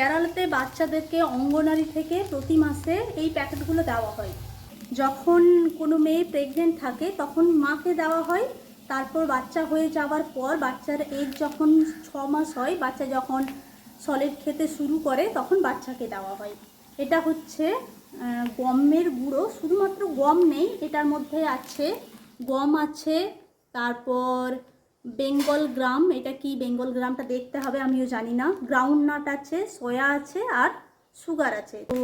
কেরালাতে বাচ্চাদেরকে অঙ্গনারী থেকে প্রতি মাসে এই প্যাকেটগুলো দেওয়া হয়। যখন কোনো মেয়ে প্রেগনেন্ট থাকে, তখন মাকে দেওয়া হয়। তারপর বাচ্চা হয়ে যাওয়ার পর বাচ্চার এজ যখন ছ মাস হয়, বাচ্চা যখন সলিড খেতে শুরু করে, তখন বাচ্চাকে দেওয়া হয়। এটা হচ্ছে গমের গুঁড়ো। শুধুমাত্র গম নেই, এটার মধ্যে আছে, গম আছে, তারপর বেঙ্গল গ্রাম, এটা কি বেঙ্গল গ্রামটা দেখতে হবে আমিও জানি না। গ্রাউন্ড নাট আছে সয়া আছে আর সুগার আছে। তো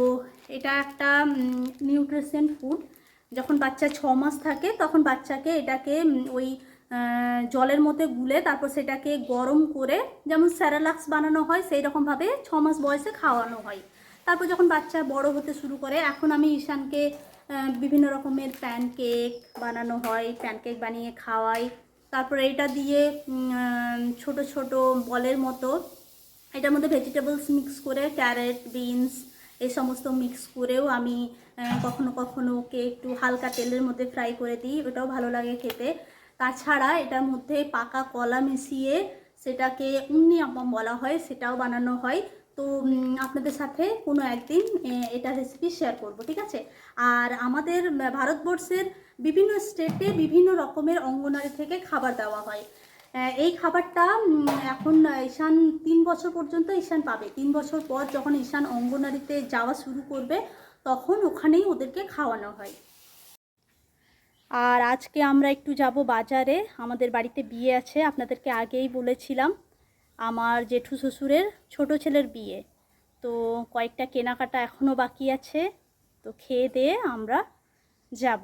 এটা একটা নিউট্রিশন ফুড যখন বাচ্চা ছ মাস থাকে, তখন বাচ্চাকে এটাকে ওই জলের মধ্যে গুলে তারপর সেটাকে গরম করে, যেমন স্যারালাক্স বানানো হয়, সেই রকমভাবে ছ মাস বয়সে খাওয়ানো হয়। তারপর যখন বাচ্চা বড় হতে শুরু করে, এখন আমি ঈশানকে বিভিন্ন রকমের প্যানকেক বানানো হয় প্যানকেক বানিয়ে খাওয়াই। তারপরে এটা দিয়ে ছোট ছোট বলের মতো, এটার মধ্যে ভেজিটেবলস মিক্স করে ক্যারেট বিনস এই সমস্ত মিক্স করেও আমি কখনো কখনো ওকে একটু হালকা তেলের মধ্যে ফ্রাই করে দিই ওটাও ভালো লাগে খেতে। তাছাড়া এটার মধ্যে পাকা কলা মিশিয়ে সেটাকে উন্নি আপ্পাম বলা হয়, সেটাও বানানো হয়। তো আপনাদের সাথে কোনো একদিন এটা রেসিপি শেয়ার করব, ঠিক আছে? আর আমাদের ভারতবর্ষের বিভিন্ন স্টেটে বিভিন্ন রকমের অঙ্গনারী থেকে খাবার দেওয়া হয়। এই খাবারটা এখন ঈশান তিন বছর পর্যন্ত ঈশান পাবে। তিন বছর পর যখন ঈশান অঙ্গনারীতে যাওয়া শুরু করবে, তখন ওখানেই ওদেরকে খাওয়ানো হয়। আর আজকে আমরা একটু যাব বাজারে। আমাদের বাড়িতে বিয়ে আছে, আপনাদেরকে আগেই বলেছিলাম। আমার জেঠু শ্বশুরের ছোট ছেলের বিয়ে। তো কয়েকটা কেনাকাটা এখনও বাকি আছে। তো খেয়ে দিয়ে আমরা যাব।